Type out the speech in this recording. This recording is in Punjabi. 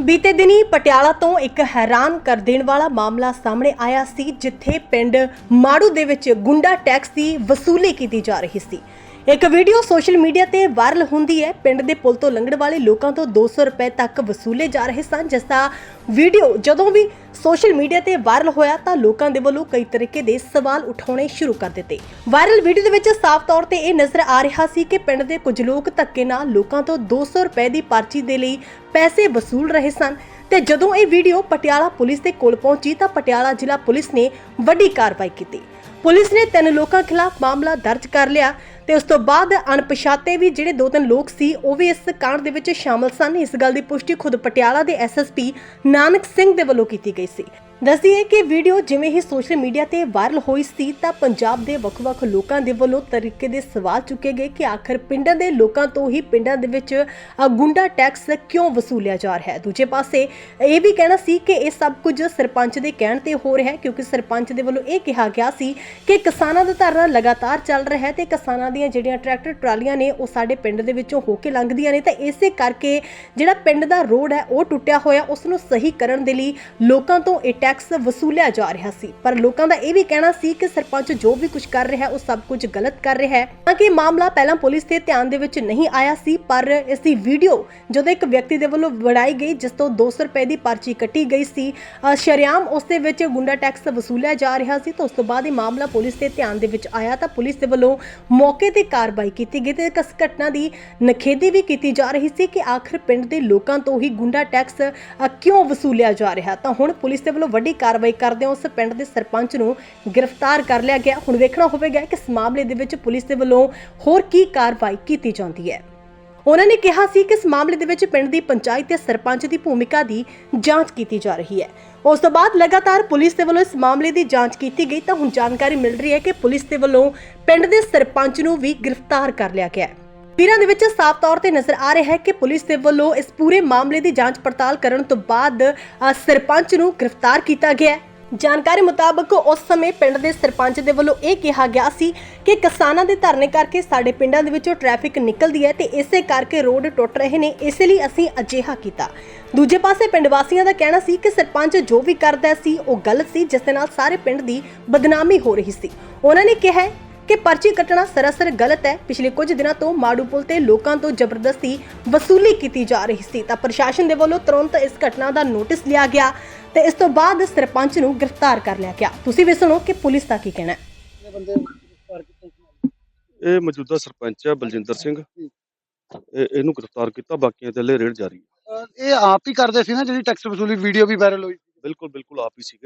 ਬੀਤੇ ਦਿਨੀ ਪਟਿਆਲਾ ਤੋਂ ਇੱਕ ਹੈਰਾਨ ਕਰ ਦੇਣ ਵਾਲਾ ਮਾਮਲਾ ਸਾਹਮਣੇ ਆਇਆ ਸੀ, ਜਿੱਥੇ ਪਿੰਡ ਮਾੜੂ ਦੇ ਵਿੱਚ ਗੁੰਡਾ ਟੈਕਸ ਦੀ ਵਸੂਲੀ ਕੀਤੀ ਜਾ ਰਹੀ ਸੀ। ਇੱਕ ਵੀਡੀਓ ਸੋਸ਼ਲ ਮੀਡੀਆ ਤੇ ਵਾਇਰਲ ਹੁੰਦੀ ਹੈ। ਪਿੰਡ ਦੇ ਪੁਲ ਤੋਂ ਲੰਘਣ ਵਾਲੇ ਲੋਕਾਂ ਤੋਂ 200 ਰੁਪਏ ਤੱਕ ਵਸੂਲੇ ਜਾ ਰਹੇ ਸਨ, ਜਿਸ ਦਾ ਵੀਡੀਓ ਜਦੋਂ ਵੀ ਸੋਸ਼ਲ ਮੀਡੀਆ ਤੇ ਵਾਇਰਲ ਹੋਇਆ ਤਾਂ ਲੋਕਾਂ ਦੇ ਵੱਲੋਂ ਕਈ ਤਰੀਕੇ ਦੇ ਸਵਾਲ ਉਠਾਉਣੇ ਸ਼ੁਰੂ ਕਰ ਦਿੱਤੇ। ਵਾਇਰਲ ਵੀਡੀਓ ਦੇ ਵਿੱਚ ਸਾਫ਼ ਤੌਰ ਤੇ ਇਹ ਨਜ਼ਰ ਆ ਰਿਹਾ ਸੀ ਕਿ ਪਿੰਡ ਦੇ ਕੁਝ ਲੋਕ ਧੱਕੇ ਨਾਲ ਲੋਕਾਂ ਤੋਂ 200 ਰੁਪਏ ਦੀ ਪਰਚੀ ਦੇ ਲਈ ਪੈਸੇ ਵਸੂਲ ਰਹੇ ਸਨ ਤੇ ਜਦੋਂ ਇਹ ਵੀਡੀਓ ਪਟਿਆਲਾ ਪੁਲਿਸ ਦੇ ਕੋਲ ਪਹੁੰਚੀ ਤਾਂ ਪਟਿਆਲਾ ਜ਼ਿਲ੍ਹਾ ਪੁਲਿਸ ਨੇ ਵੱਡੀ ਕਾਰਵਾਈ ਕੀਤੀ। ਪੁਲਿਸ ਨੇ ਤਿੰਨ ਲੋਕਾਂ ਖਿਲਾਫ ਮਾਮਲਾ ਦਰਜ ਕਰ ਲਿਆ। ਤੇ ਉਸ ਤੋਂ ਬਾਅਦ ਅਣਪਛਾਤੇ ਵੀ ਜਿਹੜੇ ਦੋ ਤਿੰਨ ਲੋਕ ਸੀ, ਉਹ ਵੀ ਇਸ ਕਾਂਡ ਦੇ ਵਿੱਚ ਸ਼ਾਮਲ ਸਨ। ਇਸ ਗੱਲ ਦੀ ਪੁਸ਼ਟੀ ਖੁਦ ਪਟਿਆਲਾ ਦੇ ਐਸਐਸਪੀ ਨਾਨਕ ਸਿੰਘ ਦੇ ਵੱਲੋਂ ਕੀਤੀ ਗਈ ਸੀ। ਦੱਸਦੀਏ ਕਿ ਵੀਡੀਓ ਜਿਵੇਂ ਹੀ ਸੋਸ਼ਲ ਮੀਡੀਆ ਤੇ ਵਾਇਰਲ ਹੋਈ ਸੀ ਤਾਂ ਪੰਜਾਬ ਦੇ ਵੱਖ-ਵੱਖ ਲੋਕਾਂ ਦੇ ਵੱਲੋਂ ਤਰੀਕੇ ਦੇ ਸਵਾਲ ਚੁੱਕੇ ਗਏ ਕਿ ਆਖਰ ਪਿੰਡਾਂ ਦੇ ਲੋਕਾਂ ਤੋਂ ਹੀ ਪਿੰਡਾਂ ਦੇ ਵਿੱਚ ਗੁੰਡਾ ਟੈਕਸ ਕਿਉਂ ਵਸੂਲਿਆ ਜਾ ਰਿਹਾ ਹੈ? ਦੂਜੇ ਪਾਸੇ ਇਹ ਵੀ ਕਹਿਣਾ ਸੀ ਕਿ ਇਹ ਸਭ ਕੁਝ ਸਰਪੰਚ ਦੇ ਕਹਿਣ ਤੇ ਹੋ ਰਿਹਾ ਹੈ ਕਿਉਂਕਿ ਸਰਪੰਚ ਦੇ ਵੱਲੋਂ ਇਹ ਕਿਹਾ ਗਿਆ ਸੀ ਕਿ ਕਿਸਾਨਾਂ ਦਾ ਧਰਨਾ ਲਗਾਤਾਰ ਚੱਲ ਰਿਹਾ ਹੈ ਤੇ ਕਿਸਾਨਾਂ ਦੀਆਂ ਜਿਹੜੀਆਂ ਟਰੈਕਟਰ ਟਰਾਲੀਆਂ ਨੇ ਉਹ ਸਾਡੇ ਪਿੰਡ ਦੇ ਵਿੱਚੋਂ ਹੋ ਕੇ ਲੰਘਦੀਆਂ ਨੇ ਤਾਂ ਇਸੇ ਕਰਕੇ ਜਿਹੜਾ ਪਿੰਡ ਦਾ ਰੋਡ ਹੈ ਉਹ ਟੁੱਟਿਆ ਹੋਇਆ, ਉਸ ਨੂੰ ਸਹੀ ਕਰਨ ਦੇ ਲਈ ਲੋਕਾਂ ਤੋਂ ਇਹ ਟੈਕਸ ਵਸੂਲਿਆ ਜਾ ਰਿਹਾ ਸੀ। ਪਰ ਲੋਕਾਂ ਦਾ ਇਹ ਵੀ ਕਹਿਣਾ ਸੀ ਕਿ ਸਰਪੰਚ ਜੋ ਵੀ ਕੁਝ ਕਰ ਰਿਹਾ ਹੈ ਉਹ ਸਭ ਕੁਝ ਗਲਤ ਕਰ ਰਿਹਾ ਹੈ। ਤਾਂ ਕਿ ਮਾਮਲਾ ਪਹਿਲਾਂ ਪੁਲਿਸ ਦੇ ਧਿਆਨ ਦੇ ਵਿੱਚ ਨਹੀਂ ਆਇਆ ਸੀ ਪਰ ਇਸ ਦੀ ਵੀਡੀਓ ਜਦੋਂ ਇੱਕ ਵਿਅਕਤੀ ਦੇ ਵੱਲੋਂ ਬਣਾਈ ਗਈ ਜਿਸ ਤੋਂ 200 ਰੁਪਏ ਦੀ ਪਰਚੀ ਕੱਟੀ ਗਈ ਸੀ ਅ, ਉਸ ਦੇ ਵਿੱਚ ਗੁੰਡਾ ਟੈਕਸ ਵਸੂਲਿਆ ਜਾ ਰਿਹਾ ਸੀ ਤਾਂ ਉਸ ਤੋਂ ਬਾਅਦ ਇਹ ਮਾਮਲਾ ਪੁਲਿਸ ਦੇ ਧਿਆਨ ਦੇ ਵਿੱਚ ਆਇਆ ਤਾਂ ਪੁਲਿਸ ਦੇ ਵੱਲੋਂ ਮੌਕੇ ਤੇ ਕਾਰਵਾਈ ਕੀਤੀ ਗਈ ਤੇ ਇਸ ਘਟਨਾ ਦੀ ਨਖੇਦੀ ਵੀ ਕੀਤੀ ਜਾ ਰਹੀ ਸੀ ਕਿ ਆਖਰ ਪਿੰਡ ਦੇ ਲੋਕਾਂ ਤੋਂ ਹੀ ਗੁੰਡਾ ਟੈਕਸ ਕਿਉਂ ਵਸੂਲਿਆ ਜਾ ਰਿਹਾ? ਤਾਂ ਹੁਣ ਪੁਲਿਸ ਦੇ ਵੱਲੋਂ ਵੱਡੀ ਕਾਰਵਾਈ ਕਰਦੇ ਉਸ ਪਿੰਡ ਦੇ ਸਰਪੰਚ ਨੂੰ ਗ੍ਰਿਫਤਾਰ ਕਰ ਲਿਆ ਗਿਆ। ਹੁਣ ਵੇਖਣਾ ਹੋਵੇਗਾ ਕਿ ਇਸ ਮਾਮਲੇ ਦੇ ਵਿੱਚ ਪੁਲਿਸ ਦੇ ਵੱਲੋਂ ਹੋਰ ਕੀ ਕਾਰਵਾਈ ਕੀਤੀ ਜਾਂਦੀ ਹੈ। ਉਹਨਾਂ ਨੇ ਕਿਹਾ ਸੀ ਕਿ ਇਸ ਮਾਮਲੇ ਦੇ ਵਿੱਚ ਪਿੰਡ ਦੀ ਪੰਚਾਇਤ ਤੇ ਸਰਪੰਚ ਦੀ ਭੂਮਿਕਾ ਦੀ ਜਾਂਚ ਕੀਤੀ ਜਾ ਰਹੀ ਹੈ। ਉਸ ਤੋਂ ਬਾਅਦ ਲਗਾਤਾਰ ਪੁਲਿਸ ਦੇ ਵੱਲੋਂ ਇਸ ਮਾਮਲੇ ਦੀ ਜਾਂਚ ਕੀਤੀ ਗਈ ਤਾਂ ਹੁਣ ਜਾਣਕਾਰੀ ਮਿਲ ਰਹੀ ਹੈ ਕਿ ਪੁਲਿਸ ਦੇ ਵੱਲੋਂ ਪਿੰਡ ਦੇ ਸਰਪੰਚ ਨੂੰ ਵੀ ਗ੍ਰਿਫਤਾਰ ਕਰ ਲਿਆ ਗਿਆ ਹੈ। ਤਸਵੀਰਾਂ ਦੇ ਵਿੱਚ ਸਾਫ਼ ਤੌਰ ਤੇ ਨਜ਼ਰ ਆ ਰਿਹਾ ਹੈ ਕਿ ਪੁਲਿਸ ਦੇ ਵੱਲੋਂ ਇਸ ਪੂਰੇ ਮਾਮਲੇ ਦੀ ਜਾਂਚ ਪੜਤਾਲ ਕਰਨ ਤੋਂ ਬਾਅਦ ਅ, ਸਰਪੰਚ ਨੂੰ ਗ੍ਰਿਫਤਾਰ ਕੀਤਾ ਗਿਆ ਹੈ। ਜਾਣਕਾਰੀ ਮੁਤਾਬਕ ਉਸ ਸਮੇਂ ਪਿੰਡ ਦੇ ਸਰਪੰਚ ਦੇ ਵੱਲੋਂ ਇਹ ਕਿਹਾ ਗਿਆ ਸੀ ਕਿ ਕਿਸਾਨਾਂ ਦੇ ਧਰਨੇ ਕਰਕੇ ਸਾਡੇ ਪਿੰਡਾਂ ਦੇ ਵਿੱਚੋਂ ਟ੍ਰੈਫਿਕ ਨਿਕਲਦੀ ਹੈ ਤੇ ਇਸੇ ਕਰਕੇ ਰੋਡ ਟੁੱਟ ਰਹੇ ਨੇ ਇਸੇ ਲਈ ਅਸੀਂ ਅਜਿਹਾ ਕੀਤਾ। ਦੂਜੇ ਪਾਸੇ ਪਿੰਡ ਵਾਸੀਆਂ ਦਾ ਕਹਿਣਾ ਸੀ ਕਿ ਸਰਪੰਚ ਜੋ ਵੀ ਕਰਦਾ ਸੀ ਉਹ ਗਲਤ ਸੀ ਜਿਸ ਦੇ ਨਾਲ ਸਾਰੇ ਪਿੰਡ ਦੀ ਬਦਨਾਮੀ ਹੋ ਰਹੀ ਸੀ। ਉਹਨਾਂ ਨੇ ਕਿਹਾ ਹੈ ਕਿ ਪਰਚੀ ਕੱਟਣਾ ਸਰਾਸਰ ਗਲਤ ਹੈ। ਪਿਛਲੇ ਕੁਝ ਦਿਨਾਂ ਤੋਂ ਮਾੜੂ ਪੁਲ ਤੇ ਲੋਕਾਂ ਤੋਂ ਜ਼ਬਰਦਸਤੀ ਵਸੂਲੀ ਕੀਤੀ ਜਾ ਰਹੀ ਸੀ। ਤਾਂ ਪ੍ਰਸ਼ਾਸਨ ਦੇ ਵੱਲੋਂ ਤੁਰੰਤ ਇਸ ਘਟਨਾ ਦਾ ਨੋਟਿਸ ਲਿਆ ਗਿਆ ਤੇ ਇਸ ਤੋਂ ਬਾਅਦ ਸਰਪੰਚ ਨੂੰ ਗ੍ਰਿਫਤਾਰ ਕਰ ਲਿਆ ਗਿਆ। ਤੁਸੀਂ ਵੀ ਸੁਣੋ ਕਿ ਪੁਲਿਸ ਦਾ ਕੀ ਕਹਿਣਾ ਹੈ। ਇਹ ਮੌਜੂਦਾ ਸਰਪੰਚ ਹੈ ਬਲਜਿੰਦਰ ਸਿੰਘ। ਇਹ ਇਹਨੂੰ ਗ੍ਰਿਫਤਾਰ ਕੀਤਾ ਬਾਕੀਆਂ ਤੇ ਹਲੇ ਰੇਡ ਜਾਰੀ। ਹੈ ਅਹ ਇਹ ਆਪ ਹੀ ਕਰਦੇ ਸੀ ਨਾ ਜਿਹੜੀ ਟੈਕਸ ਵਸੂਲੀ ਵੀਡੀਓ ਵੀ ਵਾਇਰਲ ਹੋਈ ਬਿਲਕੁਲ ਬਿਲਕੁਲ ਆਪ ਹੀ ਸੀਗੇ।